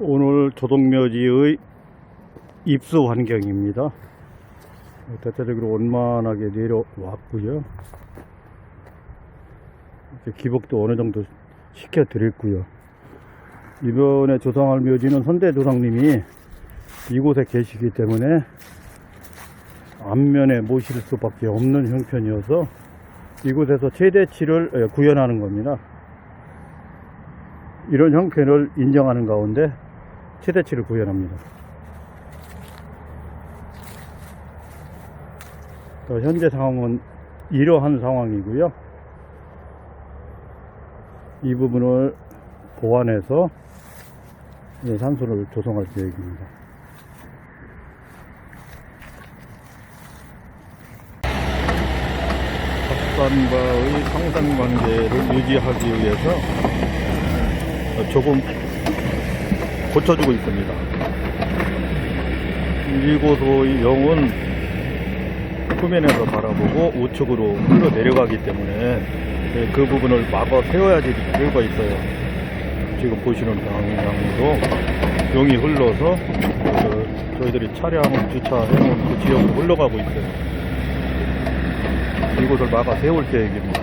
오늘 조동묘지의 입수 환경입니다. 대체적으로 원만하게 내려왔고요. 기복도 어느 정도 시켜드렸고요. 이번에 조성할 묘지는 선대 조상님이 이곳에 계시기 때문에 앞면에 모실 수밖에 없는 형편이어서 이곳에서 최대치를 예, 구현하는 겁니다. 이런 형편을 인정하는 가운데 최대치를 구현합니다. 또 현재 상황은 이러한 상황이고요. 이 부분을 보완해서 예, 산소를 조성할 계획입니다. 석산과의 상상관계를 유지하기 위해서 조금 고쳐주고 있습니다. 이곳의 영은 후면에서 바라보고 우측으로 흘러 내려가기 때문에 그 부분을 막아 세워야지 필요가 있어요. 지금 보시는 방향으로 용이 흘러서 그 저희들이 차량을 주차해놓은 그 지역으로 흘러가고 있어요. 이곳을 막아 세울 계획입니다.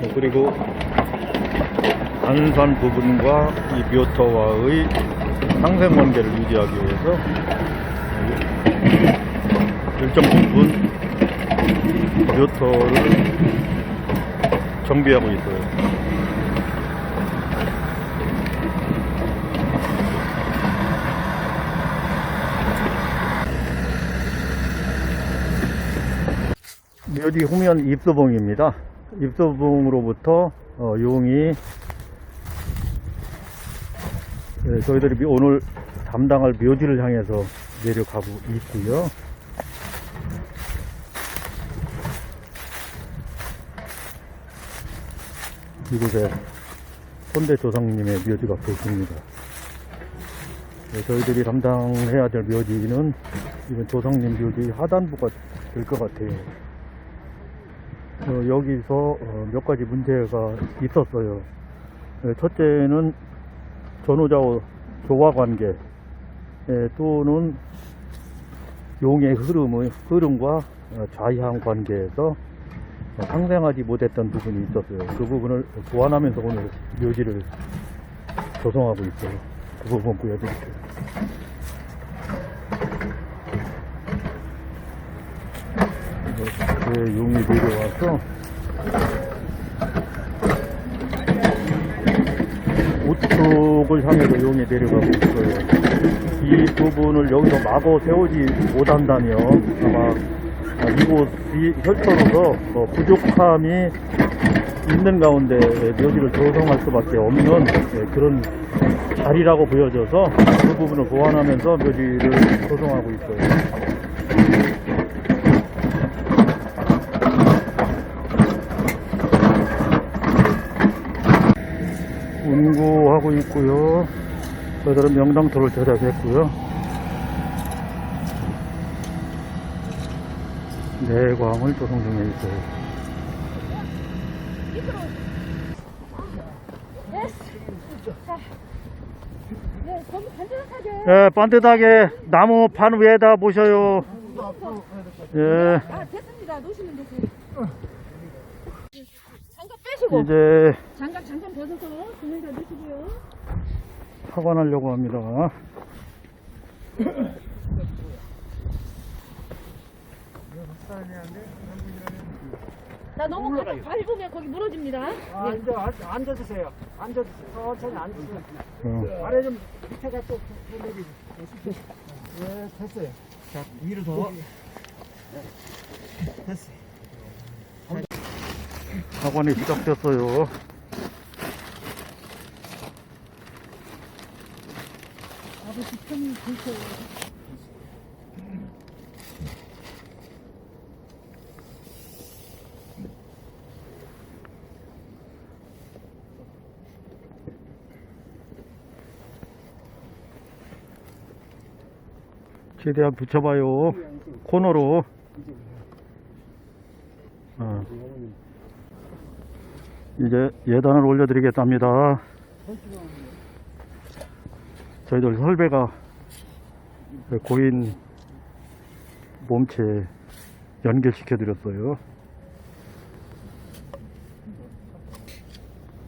네, 그리고 안산 부분과 이 묘터와의 상생 관계를 유지하기 위해서 일정 부분 묘터를 정비하고 있어요. 묘지 후면 입소봉입니다. 입소봉으로부터 어, 용이 네, 저희들이 미- 오늘 담당할 묘지를 향해서 내려가고 있고요. 이곳에 손대 조상님의 묘지가 계십니다. 네, 저희들이 담당해야 될 묘지는 이번 조상님 묘지 하단부가 될 것 같아요. 어, 여기서 어, 몇 가지 문제가 있었어요. 네, 첫째는 전후좌우 조화 관계 예, 또는 용의 흐름의 흐름과 어, 좌향 관계에서 어, 상생하지 못했던 부분이 있었어요. 그 부분을 보완하면서 오늘 묘지를 조성하고 있어요. 그 부분 보여드릴게요. 용이 내려와서 우측을 향해서 용이 내려가고 있어요. 이 부분을 여기서 마구 세우지 못한다면 아마 이곳이 혈터로서 어, 부족함이 있는 가운데 묘지를 조성할 수밖에 없는 예, 그런 자리라고 보여져서 그 부분을 보완하면서 묘지를 조성하고 있어요. 운구하고 있고요. 저희들은 명당토를 제작했고요. 내광을 조성 중에 있어요. 네. 예, 반듯하게 나무 판 위에다 모셔요. 예, 아, 됐습니다. 놓으시면 되세요. 장갑 빼시고. 이제 장갑 잠깐 벗어서 그냥 다 넣으시고요. 확원하려고 합니다. 나 너무 가득 밟으면 거기 무너집니다. 아, 이제 앉- 앉아주세요. 앉아주세요. 천천히 앉으세요. 어, 아래 좀 밑에가 또 내리. 네, 됐어요. 자, 위로 더. 네, 됐어요. 학원이 시작됐어요. 최대한 붙여봐요. 코너로. 어. 이제 예단을 올려드리겠답니다. 저희들 설배가 고인 몸체 연결시켜 드렸어요.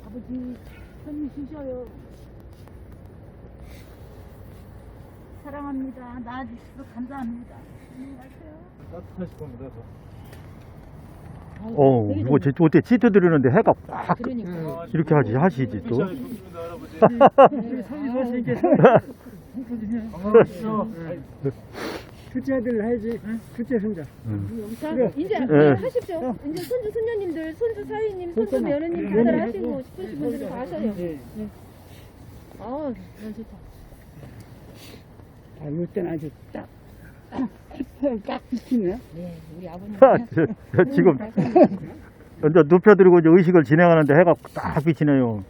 아버지 손이 쉬셔요. 사랑합니다. 낳아주셔서 감사합니다. 안녕히 가세요. 따뜻하실 겁니다. 어, 뭐. 제, 어때, 치트 드리는데 해가 꽉, 그러니까. 이렇게 하지, 하시지, 또. 둘째 아들 해야지. 둘째 손자. 자, 네. 이제 예. 하십시오. 이제 손주 손녀님들, 손주 사위님, 손주 며느님 다들 하시고 싶으신 분들은 다 하셔요. 네. 아, 너무 좋다. 아, 이때는 아주 딱, 딱 비치네. 네, 우리 아버님. 저- 저 지금, 이제 눕혀드리고 이제 의식을 진행하는데 해가 딱 비치네요.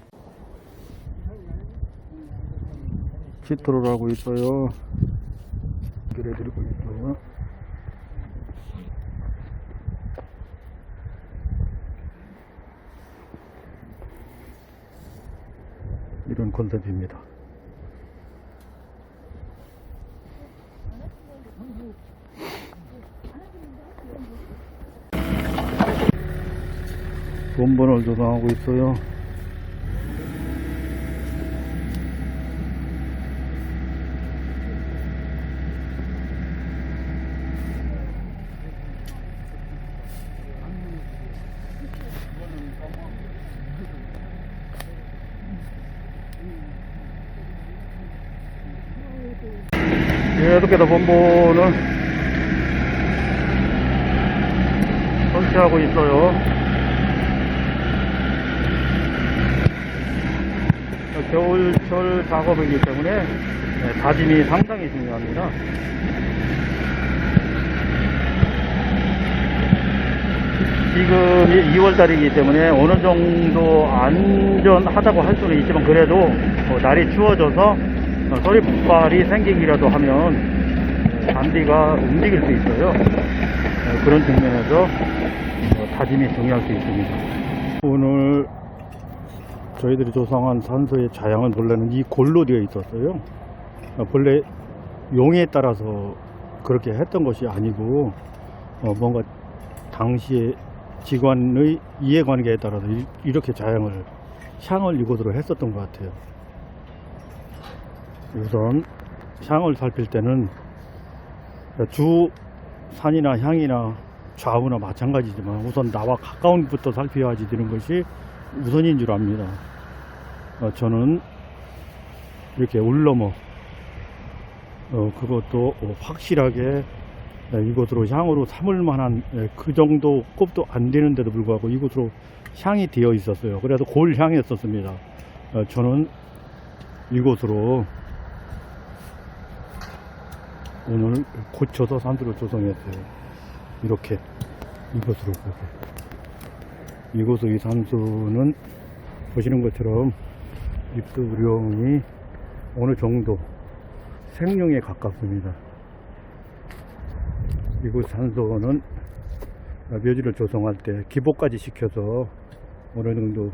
치트를 하고 있어요. 연결해드리고 있어요. 이런 컨셉입니다. 돈번을 조성하고 있어요. 계속해서 본본을 설치하고 있어요. 겨울철 작업이기 때문에 네, 다짐이 상당히 중요합니다. 지금이 2월달이기 때문에 어느 정도 안전하다고 할 수는 있지만 그래도 어, 날이 추워져서 어, 소리 폭발이 생기기라도 하면 어, 잔디가 움직일 수 있어요. 어, 그런 측면에서 어, 다짐이 중요할 수 있습니다. 오늘 저희들이 조성한 산소의 자양은 본래는 이 골로 되어 있었어요. 어, 본래 용에 따라서 그렇게 했던 것이 아니고 어, 뭔가 당시에 직관의 이해관계에 따라서 이- 이렇게 자양을 향을 이곳으로 했었던 것 같아요. 우선 향을 살필 때는 주 산이나 향이나 좌우나 마찬가지지만 우선 나와 가까운 곳부터 살펴야지 되는 것이 우선인 줄 압니다. 어, 저는 이렇게 울넘어 어, 그것도 어, 확실하게 에, 이곳으로 향으로 삼을 만한 에, 그 정도 꼽도 안 되는데도 불구하고 이곳으로 향이 되어 있었어요. 그래서 골 향이었었습니다. 어, 저는 이곳으로 오늘 고쳐서 산수를 조성했어요. 이렇게 이곳으로 보고 이곳의 산수는 보시는 것처럼 입두령이 어느 정도 생명에 가깝습니다. 이곳 산소는 묘지를 조성할 때 기복까지 시켜서 어느 정도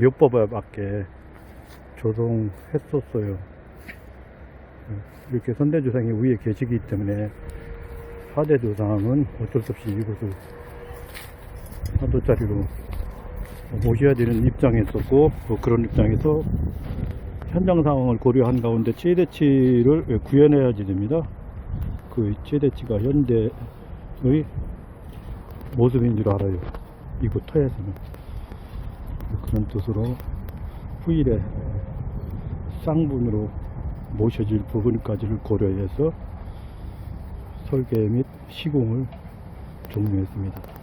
묘법에 맞게 조성했었어요. 이렇게 선대조상이 위에 계시기 때문에 하대조상은 어쩔 수 없이 이곳을 한도짜리로 모셔야 되는 입장이었었고 또 그런 입장에서 현장 상황을 고려한 가운데 최대치를 구현해야지 됩니다. 그 최대치가 현대의 모습인 줄 알아요. 이곳 터에서는 그런 뜻으로 후일에 쌍분으로 모셔질 부분까지를 고려해서 설계 및 시공을 종료했습니다.